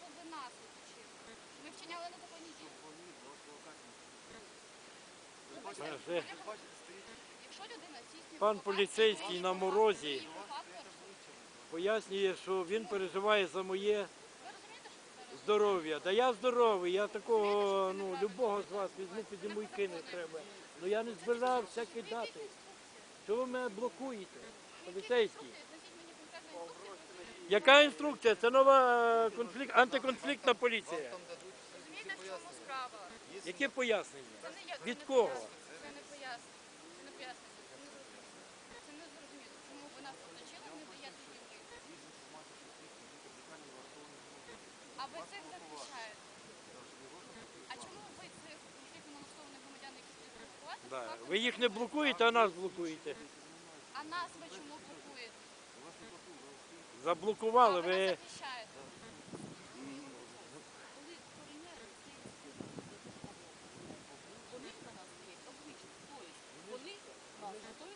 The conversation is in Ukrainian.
Нашого ви нас. Ми вчиняли незаконні дії. Е, Якщо людина здійснює Пан поліцейський на морозі. Пояснює, що він переживає за моє що здоров'я. Та я здоровий, я такого, ну, любого з вас візьму, підійму і кину треба. Ну я не збирався кидати. Чого ви мене блокуєте? Поліцейський. Яка інструкція? Це нова е, конфлікт, антиконфліктна поліція. Розумієте, в чому справа? Яке пояснення? Це не я- це Від не кого? пояснення. Це не пояснення. Це не пояснення. Це не зрозуміло. Це не зрозуміло. Чому ви нас оточили, не даєте їм вийти? А ви цих захищаєте? А чому ви цих конфліктно налаштованих громадян, які будуть провокувати, Да. Ви їх не блокуєте, а нас блокуєте. А нас ви чому блокуєте? заблокували, ви Вони на нас дивляться, обличчя. Тобто вони нас готові